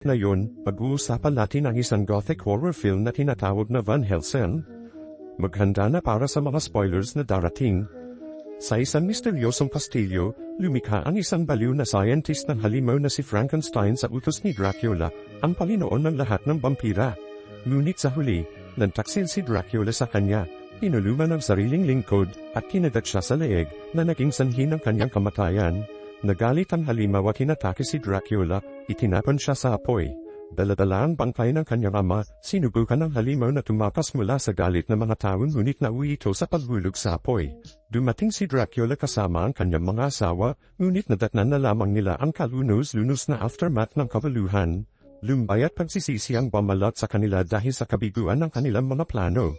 Ngayon, pag-uusapan natin ang isang gothic horror film na tinatawag na Van Helsing. Maghanda na para sa mga spoilers na darating. Sa isang misteryosong kastilyo, lumikha ang isang baliw na scientist ng halimaw na si Frankenstein sa utos ni Dracula, ang palinoon ng lahat ng vampira. Ngunit sa huli, nantaksil si Dracula sa kanya, inuluman ang sariling lingkod, at kinagat siya sa leeg, na naging sanhi ng kanyang kamatayan. Nagalit ang halimaw at hinatake si Dracula, itinapon siya sa apoy. Daladala ang bangkay ng kanyang ama, sinubukan ng halimaw na tumakas mula sa galit ng mga tao ngunit nauwi ito sa paghulog sa apoy. Dumating si Dracula kasama ang kanyang mga asawa, ngunit nadatnan na lamang nila ang kalunos-lunos na aftermath ng kabaluhan. Lumbay at pagsisisi ang pamalat sa kanila dahil sa kabiguan ng kanilang mga plano.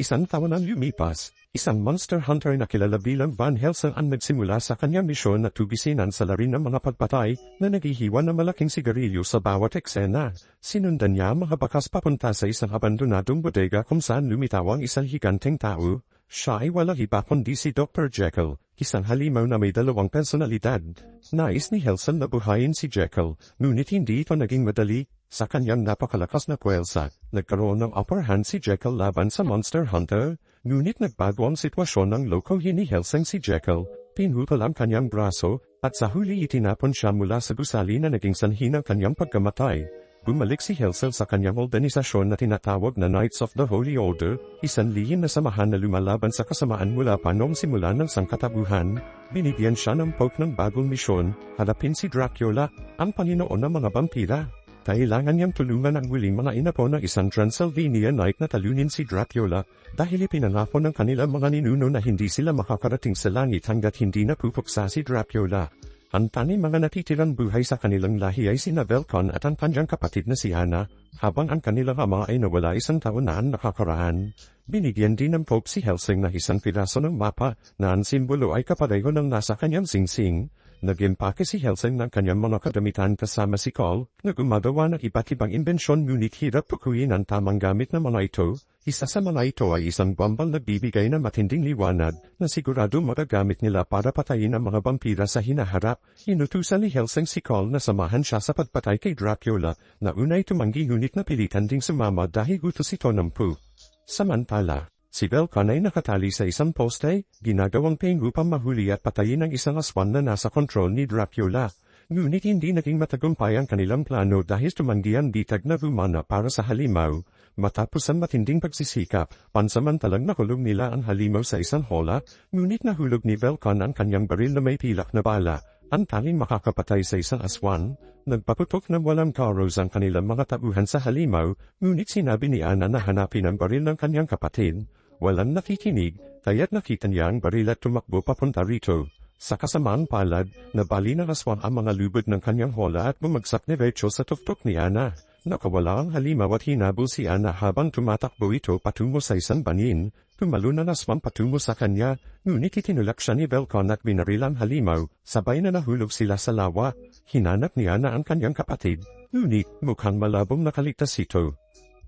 Isang taon ang lumipas, isang monster hunter na kilala bilang Van Helsing ang nagsimula sa kanyang misyon na tugisinan sa larin ng mga pagpatay na naghihiwa ng malaking sigarilyo sa bawat eksena. Sinundan niya ang mga bakas papunta sa isang abandonadong bodega kung saan lumitaw ang isang higanteng tao. Siya ay walang iba kundi si Dr. Jekyll, isang halimaw na may dalawang personalidad. Nais ni Helsing na buhayin si Jekyll, ngunit hindi ito naging madali, sa kanyang napakalakas na puwersa, nagkaroon ng upper hand si Jekyll laban sa Monster Hunter, ngunit nagbago ang sitwasyon ng loko ni Helsing si Jekyll, pinutol ang kanyang braso, at sa huli itinapon siya mula sa gusali na naging sanhi ng kanyang pagkamatay. Bumalik si Helsing sa kanyang organisasyon na tinatawag na Knights of the Holy Order, isang lihim na samahan na lumalaban sa kasamaan mula pa noong simula ng sangkatabuhan. Binigyan siya ng Pope ng bagong misyon, harapin si Dracula, ang Panginoon ng mga vampira. Kailangan niyang tulungan ang huling mga inapo ng isang Transylvania Knight na talunin si Dracula, dahil ipinangako ng kanilang mga ninuno na hindi sila makakarating sa langit hanggat hindi napupuksa si Dracula. Ang tani mga natitirang buhay sa kanilang lahi ay sina Velcon at ang kanyang kapatid na si Anna, habang ang kanilang ama ay nawala isang taon na ang nakakaraan. Binigyan din ng Pope si Helsing na isang piraso ng mapa na ang simbolo ay kapareho ng nasa kanyang singsing. Nag-impake si Helsing ng kanyang mga kadamitan kasama si Cole, na gumagawa ng iba't ibang imbensyon ngunit hirap pukuyin ang tamang gamit ng mga ito. Isa sa mga ito ay isang bombang nagbibigay ng matinding liwanag na sigurado magagamit nila para patayin ang mga vampira sa hinaharap. Inutusan ni Helsing si Cole na samahan siya sa pagpatay kay Dracula na unay tumanggi ngunit napilitan ding sumama dahil gusto ito ng pu. Samantala, Si Velcon ay nakatali sa isang poste, ginagawang pain upang mahuli at patayin ang isang aswan na nasa kontrol ni Dracula. Ngunit hindi naging matagumpay ang kanilang plano dahil tumanggi ang bitag na rumana para sa halimaw. Matapos ang matinding pagsisikap, pansamantalang nakulong nila ang halimaw sa isang hola, ngunit nahulog ni Velcon ang kanyang baril na may pilak na bala. Ang taling makakapatay sa isang aswan, nagpaputok ng walang karos ang kanilang mga tauhan sa halimaw, ngunit sinabi ni Ana na hanapin ang baril ng kanyang kapatid. Walang nakikinig, kaya't nakita niya ang baril at tumakbo papunta rito. Sa kasamaang palad, nabali ng aswang ang mga lubod ng kanyang hola at bumagsak diretso sa tuftok ni Ana. Nakawala ang halimaw at hinabol si Ana habang tumatakbo ito patungo sa isang banin. Tumalo na aswang patungo sa kanya, ngunit itinulak siya ni Velcon at binaril ang halimaw, sabay na nahulog sila sa lawa. Hinanap ni Ana ang kanyang kapatid, ngunit mukhang malabong nakaligtas ito.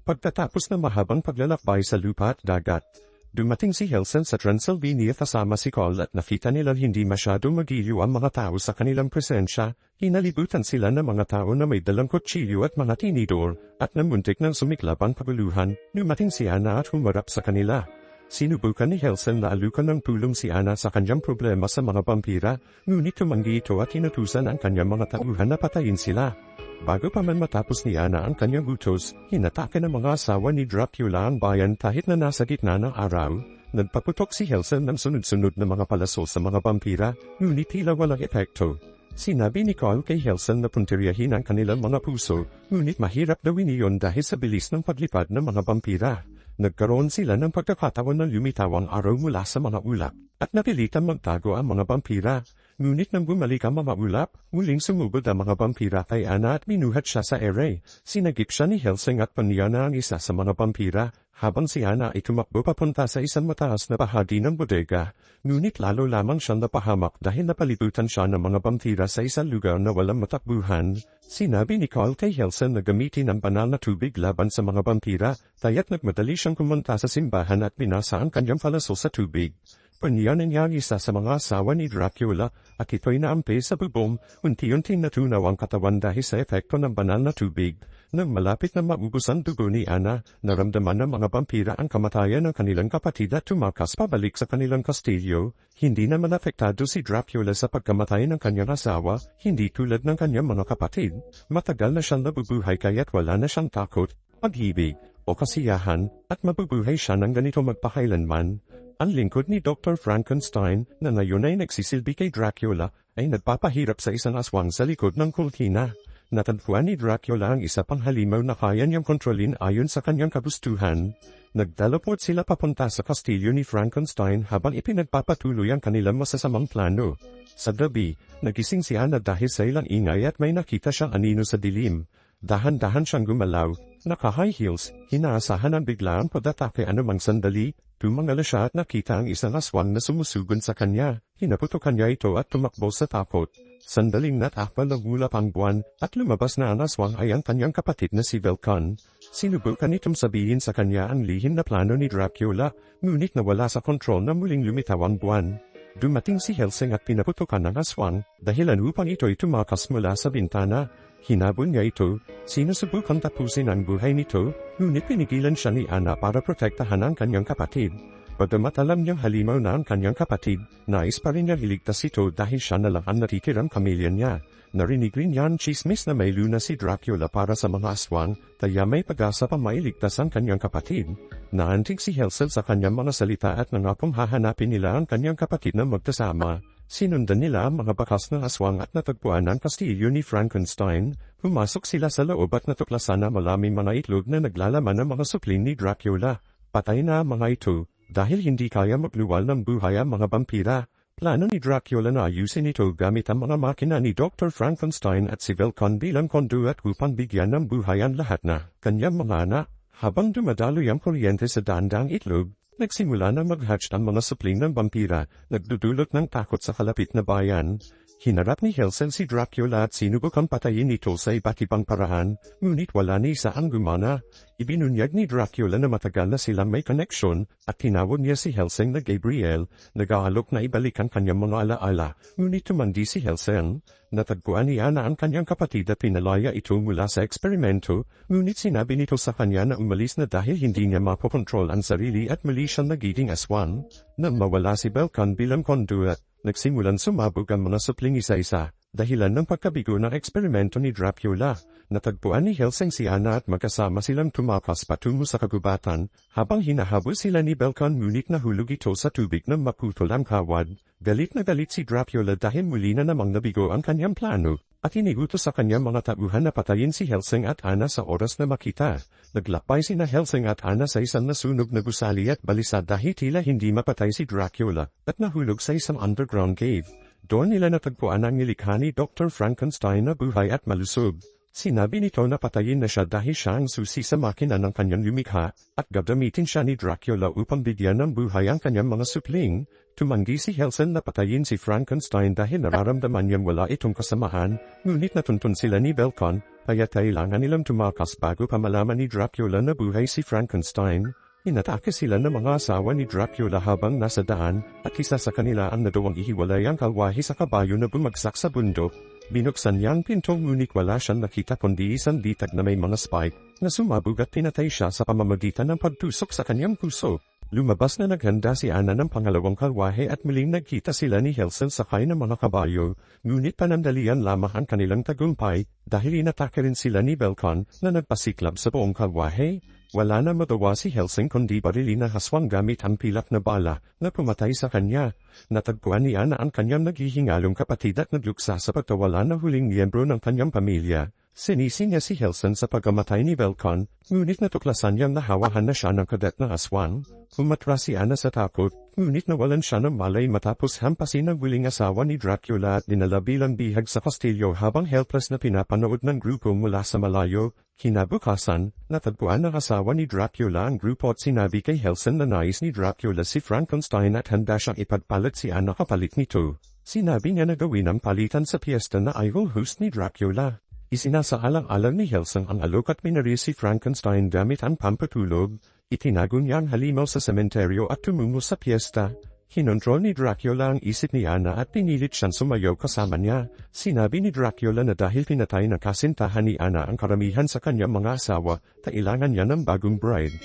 Pagtatapos ng mahabang paglalakbay sa lupa at dagat, dumating si Helsing sa Transylvania kasama si Cole at nakita nila hindi masyadong magiliw ang mga tao sa kanilang presensya, inalibutan sila ng mga tao na may dalang kutsilyo at mga tinidor, at namuntik ng sumiklap ang paguluhan, dumating si Anna at humarap sa kanila. Sinubukan ni Helsing na alukan ng tulong si Anna sa kanyang problema sa mga vampira, ngunit tumanggi ito at inutusan ang kanyang mga tauhan na patayin sila. Bago pa man matapos ni Ana ang kanyang utos, hinatake ng mga asawa ni Dracula ang bayan kahit na nasa gitna ng araw. Nagpaputok si Helsing ng sunod-sunod na mga palaso sa mga vampira, ngunit tila walang epekto. Sinabi ni Carl kay Helsing na puntiryahin ang kanilang mga puso, ngunit mahirap gawin iyon dahil sa bilis ng paglipad ng mga vampira. Nagkaroon sila ng pagkakataon na lumitaw ang araw mula sa mga ulap, at napilitan magtago ang mga vampira. Ngunit nang bumalik ang mga ulap, muling sumugod ang mga vampira kay Ana at binuhat siya sa ere. Sinagip siya ni Helsing at paniya na ang isa sa mga vampira, habang si Ana ay tumakbo papunta sa isang mataas na bahagi ng bodega. Ngunit lalo lamang siyang napahamak dahil napalibutan siya ng mga vampira sa isang lugar na walang matakbuhan. Sinabi ni Carl kay Helsing na gamitin ang banal na tubig laban sa mga vampira, kaya't nagmadali siyang kumunta sa simbahan at binasa ang kanyang palaso sa tubig. Paniyan niyang isa sa mga asawa ni Dracula at ito'y naampi sa bubong, unti-unting natunaw ang katawan dahil sa epekto ng banal na tubig. Nang malapit na maubos ang dugo ni Ana, naramdaman ng mga vampira ang kamatayan ng kanilang kapatid at tumakas pabalik sa kanilang kastilyo. Hindi naman apektado si Dracula sa pagkamatay ng kanyang asawa, hindi tulad ng kanyang mga kapatid. Matagal na siyang nabubuhay kaya't wala na siyang takot, pag-ibig, o kasiyahan, at mabubuhay siya ng ganito magpakailanman. Ang lingkod ni Dr. Frankenstein, na ngayon ay nagsisilbi kay Dracula, ay nagpapahirap sa isang aswang sa likod ng kultina. Natagpuan ni Dracula ang isa pang halimaw na kaya niyang kontrolin ayon sa kanyang kabustuhan. Nagteleport sila papunta sa kastilyo ni Frankenstein habang ipinagpapatuloy ang kanilang masasamang plano. Sa gabi, nagising si Anna dahil sa ilang ingay at may nakita siyang anino sa dilim. Dahan-dahan siyang gumalaw, naka-high heels, hinaasahan ang biglaan pagdatake anumang sandali, tumangala siya at nakita ang isang aswang na sumusugon sa kanya, hinaputokan niya ito at tumakbo sa takot. Sandaling natakpan ng ulap ang buwan, at lumabas na ang aswang ay ang kanyang kapatid na si Velcon. Sinubukan itong sabihin sa kanya ang lihim na plano ni Dracula, ngunit nawala sa kontrol na muling lumitaw ang buwan. Dumating si Helsing at pinaputukan ng aswang, dahilan upang ito'y tumakas mula sa bintana. Hinabol niya ito, sinusubukan tapusin ang buhay nito, ngunit pinigilan siya ni Anna para protektahan ang kanyang kapatid. Bagamat alam niyang halimaw na ang kanyang kapatid, nais pa rin niyang iligtas ito dahil siya na lang ang natitirang pamilya niya. Narinig rin niya ang chismis na may luna si Dracula para sa mga aswang, kaya may pag-asa pa mailigtas ang kanyang kapatid. Naantig si Helsel sa kanyang mga salita at nangakong hahanapin nila ang kanyang kapatid na magkasama. Sinundan nila mga bakas ng aswang at natagpuan ang kastilyo ni Frankenstein. Pumasok sila sa loob at natuklasan na malaming mga itlog na naglalaman ng mga supling ni Dracula. Patay na mga ito, dahil hindi kaya magluwal ng buhay ang mga vampira. Plano ni Dracula na ayusin ito gamit ang mga makina ni Dr. Frankenstein at si Velcon bilang conduit upang bigyan ng buhay ang lahat na kanyang mga anak. Habang dumadaloy ang kuryente sa dandang itlog, Nagsimula na mag-hatch ang mga supling ng vampira, nagdudulot ng takot sa kalapit na bayan. Hinarap ni Helsel si Dracula at sinubukan patayin ito sa iba't ibang paraan, ngunit wala ni isa ang gumana. Ibinunyag ni Dracula na matagal na silang may koneksyon, at tinawag niya si Helsing na Gabriel, nag-aalok na ibalik ang kanyang mga alaala, ngunit tumandi si Helsing. Natagpuan niya na ang kanyang kapatid at pinalaya ito mula sa eksperimento, ngunit sinabi nito sa kanya na umalis na dahil hindi niya mapokontrol ang sarili at mali siyang nagiging aswan. Nang mawala si Belkan bilang conduit, nagsimulan sumabog ang mga supling isa-isa, dahilan ng pagkabigo ng eksperimento ni Dracula. Natagpuan ni Helsing si Anna at magkasama silang tumakas patungo sa kagubatan, habang hinahabol sila ni Belkan ngunit nahulog ito sa tubig nang maputol ang kawad. Galit na galit si Dracula dahil muli na namang nabigo ang kanyang plano, at inigutos sa kanyang mga tauhan na patayin si Helsing at Anna sa oras na makita. Naglapay sina Helsing at Anna sa isang nasunog na gusali at balisa dahil tila hindi mapatay si Dracula, at nahulog sa isang underground cave. Doon nila natagpuan ang nilikha ni Dr. Frankenstein na buhay at malusog. Sinabi nito na patayin na siya dahil siya ang susi sa makina ng kanyang lumikha, at gagamitin siya ni Dracula upang bigyan ng buhay ang kanyang mga supling. Tumanggi si Helsen na patayin si Frankenstein dahil nararamdaman niyang wala itong kasamahan, ngunit natuntun sila ni Belcon, kaya kailangan nilang tumakas bago pa malaman ni Dracula na buhay si Frankenstein. Inatake sila ng mga asawa ni Dracula habang nasa daan, at isa sa kanila ang nadawang ihiwalay ang kalwahi sa kabayo na bumagsak sa bundok. Binuksan niya ang pinto ngunit wala siyang nakita kundi isang bitag na may mga spike, na sumabog at pinatay siya sa pamamagitan ng pagtusok sa kanyang puso. Lumabas na naghanda si Anna ng pangalawang kalwahe at muling nagkita sila ni Helsel sakay ng mga kabayo, ngunit panandalian lamang ang kanilang tagumpay, dahil inatake rin sila ni Belcon na nagpasiklab sa buong kalwahe. Wala na madawa si Helsing kundi barili na haswang gamit ang pilak na bala na pumatay sa kanya. Natagpuan niya na ang kanyang naghihingalong kapatid at nagluksa sa pagkawala na huling miyembro ng kanyang pamilya. Sinisi niya si Helsen sa pagkamatay ni Belcon, ngunit natuklasan niyang nahawahan na siya ng kadet na aswang. Umatra si Anna sa takot, ngunit nawalan siya ng malay matapos hampasin ang wiling asawa ni Dracula at dinala bilang bihag sa kastilyo habang helpless na pinapanood ng grupo mula sa malayo. Kinabukasan, natagpuan ng asawa ni Dracula ang grupo at sinabi kay Helsen na nais ni Dracula si Frankenstein at handa siyang ipagpalit si Anna kapalit nito. Sinabi niya na gawin ang palitan sa piyesta na I will host ni Dracula. Isinasaalang-alang ni Helsing ang alok at minari si Frankenstein gamit ang pampatulog, itinago niya ang halimaw sa sementeryo at tumungo sa piyesta. Kinontrol ni Dracula ang isip ni Ana at pinilit siyang sumayaw kasama niya. Sinabi ni Dracula na dahil pinatay ng kasintahan ni Ana ang karamihan sa kanyang mga asawa, kailangan niya ng bagong bride.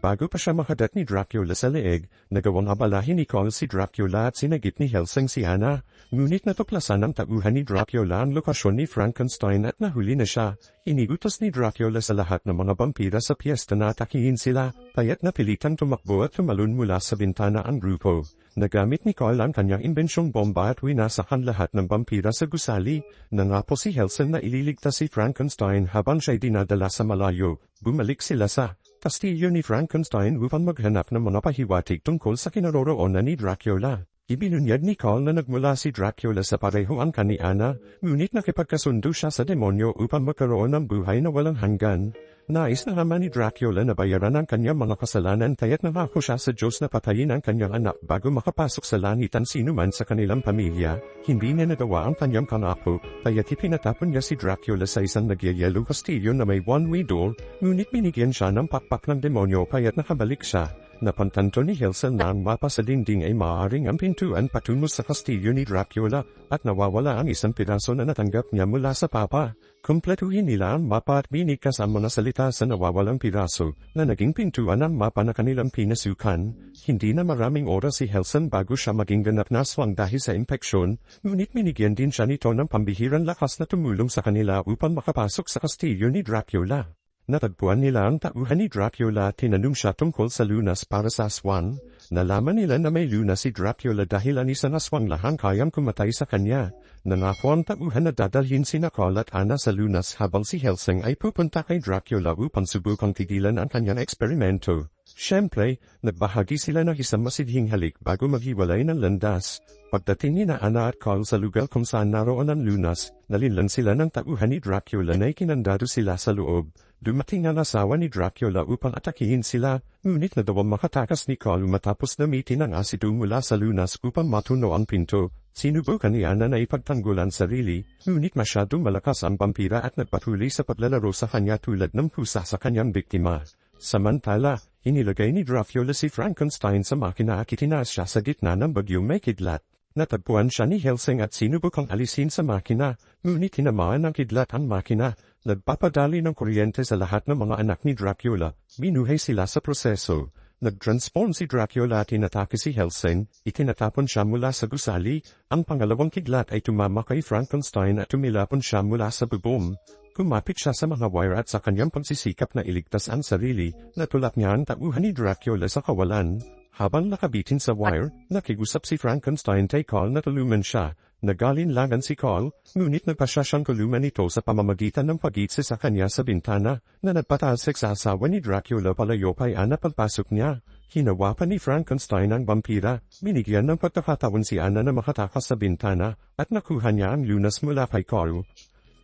Bago pa siya makadat ni Dracula sa leeg, nagawang abalahin ni Cole si Dracula at sinagip ni Helsing si Anna. Ngunit natuklasan ng tauhan ni Dracula ang lokasyon ni Frankenstein at nahuli na siya. Inigutos ni Dracula sa lahat ng mga vampira sa piyesta na atakihin sila, payat na pilitang tumakbo at tumalun mula sa bintana ang grupo. Nagamit ni Carl ang kanyang imbensyong bomba at winasakan lahat ng vampira sa gusali. Nangako si Helsing na ililigtas si Frankenstein habang siya'y dinadala sa malayo. Bumalik sila sa kastilyo ni Frankenstein upang maghanap ng mga pahiwatig tungkol sa kinaroroonan ni Dracula. Ibinunyag ni Carl na nagmula si Dracula sa pareho ang kani Ana, ngunit nakipagkasundo siya sa demonyo upang magkaroon ng buhay na walang hanggan. Nais na naman ni Dracula na bayaran ang kanyang mga kasalanan kaya't nangako siya sa Diyos na patayin ang kanyang anak bago makapasok sa langit ang sinuman sa kanilang pamilya. Hindi niya nagawa ang kanyang kangako, kaya't ipinatapon niya si Dracula sa isang nagyayelo kastilyo na may one-way door, ngunit binigyan siya ng pakpak ng demonyo kaya't nakabalik siya. Napantanto ni Hilson na ang mapa sa dingding ay maaaring ang pintuan patungo sa kastilyo ni Dracula, at nawawala ang isang piraso na natanggap niya mula sa papa. Kumpletuhin nila ang mapa at binigkas ang mga salita sa nawawalang piraso, na naging pintuan ang mapa na kanilang pinasukan. Hindi na maraming oras si Helson bago siya maging ganap na swang dahil sa impeksyon, ngunit minigyan din siya nito ng pambihirang lakas na tumulong sa kanila upang makapasok sa kastilyo ni Dracula. Natagpuan nila ang tauhan ni Dracula tinanong siya tungkol sa lunas para sa aswang. Nalaman nila na may lunas si Dracula dahil ang isang aswang lahang kayang kumatay sa kanya. Nangako ang tauhan na dadalhin si Nicole at Anna sa lunas habang si Helsing ay pupunta kay Dracula upang subukang tigilan ang kanyang eksperimento. Siyempre, nagbahagi sila ng isang masidhing halik bago maghiwalay ng landas. Pagdating ni na Anna at Carl sa lugar kung saan naroon ang lunas, nalinlan sila ng tauhan ni Dracula na ikinandado sila sa loob. Dumating ang asawa ni Dracula upang atakihin sila, ngunit nadawang makatakas ni Carl matapos namitin ang asido mula sa lunas upang matuno ang pinto. Sinubukan ni Anna na ipagtanggol ang sarili, ngunit masyadong malakas ang vampira at nagpatuloy sa paglalaro sa kanya tulad ng pusa sa kanyang biktima. Samantala, inilagay ni Dracula si Frankenstein sa makina at itinaas siya sa gitna ng bagyong may kidlat. Natagpuan siya ni Helsing at sinubukang alisin sa makina, ngunit tinamaan ng kidlat ang makina. Nagpapadali ng kuryente sa lahat ng mga anak ni Dracula, binuhay sila sa proseso. Nag-transform si Dracula at inatake si Helsing, itinatapon siya mula sa gusali, ang pangalawang kidlat ay tumama kay Frankenstein at tumilapon siya mula sa bubong. Kumapit siya sa mga wire at sa kanyang pagsisikap na iligtas ang sarili, natulak niya ang tauhan ni Dracula sa kawalan. Habang nakabitin sa wire, nakigusap si Frankenstein kay Carl na tuluman siya, Nagalinlangan si Carl, ngunit nagpasya siyang kuluman ito sa pamamagitan ng pagitsi sa kanya sa bintana, na nagpatalsik sa asawa ni Dracula palayo kay Anna pagpasok niya. Hinawa ni Frankenstein ang vampira, binigyan ng pagkakataon si Anna na makatakas sa bintana, at nakuha niya ang lunas mula kay Carl.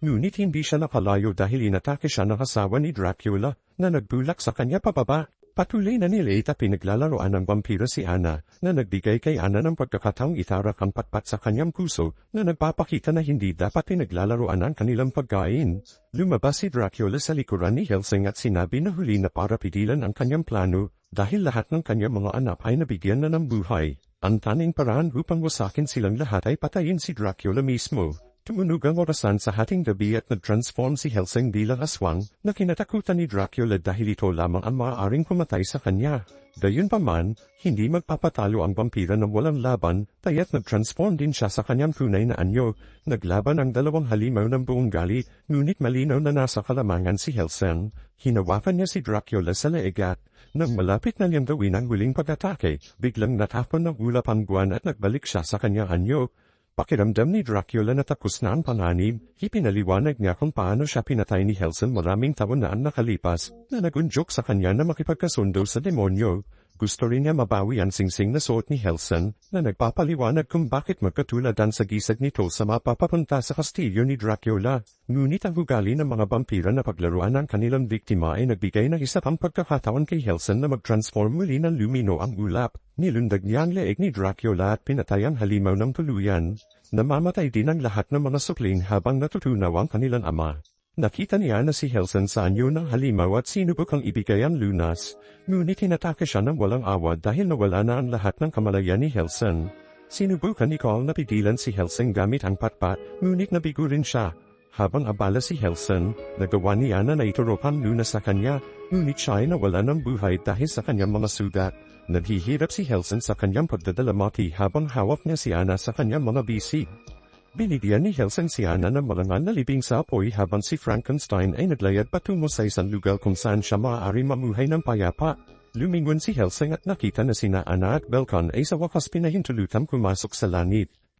Ngunit hindi siya nakalayo dahil inatake siya ng asawa ni Dracula, na nagbulak sa kanya pababa. Patuloy na ni Leita pinaglalaroan ng vampiro si Anna na nagbigay kay Anna ng pagkakataong itarak ang patpat sa kanyang puso na nagpapakita na hindi dapat pinaglalaroan ang kanilang pagkain. Lumabas si Dracula sa likuran ni Helsing at sinabi na huli na para pigilan ang kanyang plano dahil lahat ng kanyang mga anak ay nabigyan na ng buhay. Ang taning paraan upang wasakin silang lahat ay patayin si Dracula mismo. Tumunog ang orasan sa hating gabi at nag-transform si Helsing bilang aswang na kinatakutan ni Dracula dahil ito lamang ang maaaring pumatay sa kanya. Gayunpaman, hindi magpapatalo ang vampira ng walang laban, kaya't nag-transform din siya sa kanyang tunay na anyo. Naglaban ang dalawang halimaw ng buong gali, ngunit malinaw na nasa kalamangan si Helsing. Hinawakan niya si Dracula sa leegat. Nang malapit na niyang gawin ang huling pag-atake, biglang natapon ng ulap ang buwan at nagbalik siya sa kanyang anyo. Pakiramdam ni Dracula na tapos na ang panganib, ipinaliwanag niya kung paano siya pinatay ni Helsing maraming taon na nakalipas, na nagunjok sa kanya na makipagkasundo sa demonyo. Gusto rin niya mabawi ang singsing na suot ni Helsing, na nagpapaliwanag kung bakit magkatulad ang sagisag nito sa mapapapunta sa kastilyo ni Dracula. Ngunit ang ugali ng mga vampira na paglaruan ng kanilang biktima ay nagbigay ng isa pang pagkakataon kay Helsing na mag-transform muli ng lumino ang ulap. Nilundag niya ang leeg ni Dracula at pinatay ang halimaw ng tuluyan. Namamatay din ang lahat ng mga supling habang natutunaw ang kanilang ama. Nakita niya na si Helsen sa anyo ng halimaw at sinubukang ibigay ang lunas, ngunit hinatake siya ng walang awa dahil nawala na ang lahat ng kamalayan ni Helsen. Sinubukan ni Cole na pigilan si Helsen gamit ang patpat, ngunit nabigo rin siya. Habang abala si Helsen, nagawa niya na naiturok ang lunas sa kanya, ngunit siya ay nawala ng buhay dahil sa kanyang mga sugat. Naghihirap si Helsen sa kanyang pagdadalamati habang hawak niya si Anna sa kanyang mga bisig. Binigyan ni Helsen si Anna ng marangal na libing sa apoy habang si Frankenstein ay naglayad patungo sa isang lugar kung saan siya maaari mamuhay ng payapa. Lumingon si Helsing at nakita na sina Anna at Belcon ay sa wakas pinahintulutan pumasok sa langit.